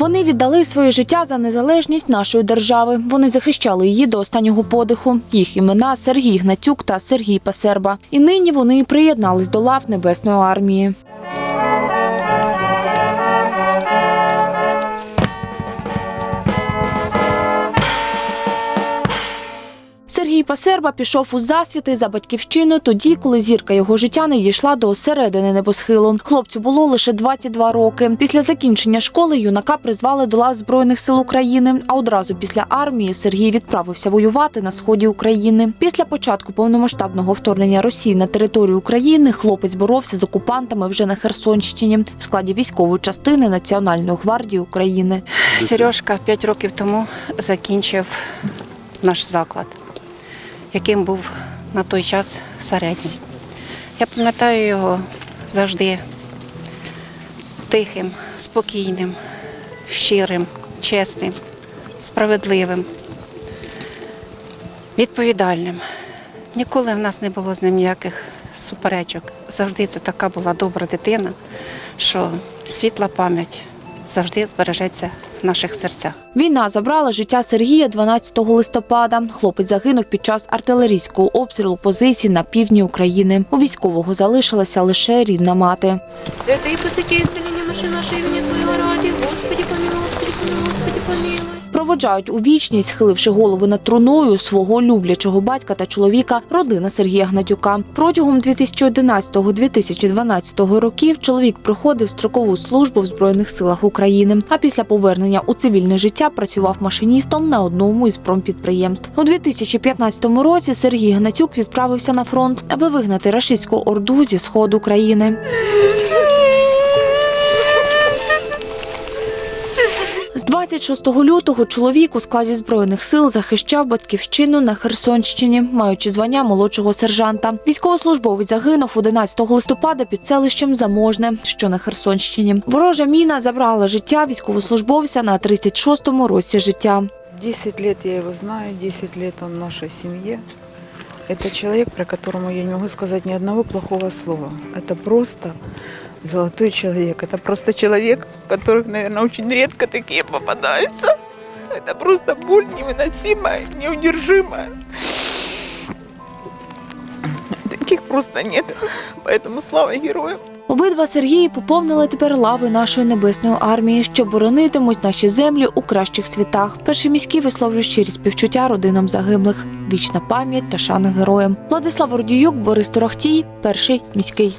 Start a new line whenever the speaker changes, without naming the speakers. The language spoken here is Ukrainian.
Вони віддали своє життя за незалежність нашої держави. Вони захищали її до останнього подиху. Їх імена Сергій Гнатюк та Сергій Пасерба. І нині вони приєднались до лав Небесної армії. Сергій Пасерба пішов у засвіти за батьківщину тоді, коли зірка його життя не дійшла до середини небосхилу. Хлопцю було лише 22 роки. Після закінчення школи юнака призвали до лав збройних сил України. А одразу після армії Сергій відправився воювати на сході України. Після початку повномасштабного вторгнення Росії на територію України хлопець боровся з окупантами вже на Херсонщині в складі військової частини Національної гвардії України.
Сережка 5 років тому закінчив наш заклад, яким був на той час середній. Я пам'ятаю його завжди тихим, спокійним, щирим, чесним, справедливим, відповідальним. Ніколи в нас не було з ним ніяких суперечок. Завжди це така була добра дитина, що світла пам'ять завжди збережеться в наших серцях.
Війна забрала життя Сергія 12 листопада. Хлопець загинув під час артилерійського обстрілу позицій на півдні України. У військового залишилася лише рідна мати.
Святий посеті маши нашої вні Твоєго раді, Господі помилуй, Господі помилуй, Господі помилуй.
Проводжають у вічність, схиливши голови над труною свого люблячого батька та чоловіка, родина Сергія Гнатюка. Протягом 2011-2012 років чоловік проходив строкову службу в Збройних силах України. А після повернення у цивільне життя працював машиністом на одному із промпідприємств. У 2015 році Сергій Гнатюк відправився на фронт, аби вигнати рашистську орду зі сходу країни. 26 лютого чоловік у складі збройних сил захищав батьківщину на Херсонщині, маючи звання молодшого сержанта. Військовослужбовець загинув 11 листопада під селищем Заможне, що на Херсонщині. Ворожа міна забрала життя військовослужбовця на 36-му році життя.
10 лет я его знаю, 10 лет он в нашей семье. Это человек, про которого я не могу сказать ни одного плохого слова. Это просто золотой человек. Это просто человек, у которых, наверное, очень редко такие попадаются. Это просто боль невыносимая, неудержимая. Таких просто нет. Поэтому слава героям.
Обидва Сергії поповнили тепер лави нашої небесної армії, що боронитимуть наші землі у кращих світах. Перший міський висловлює щирі співчуття родинам загиблих. Вічна пам'ять та шана героям. Владислав Ордіюк, Борис Торохтій, перший міський.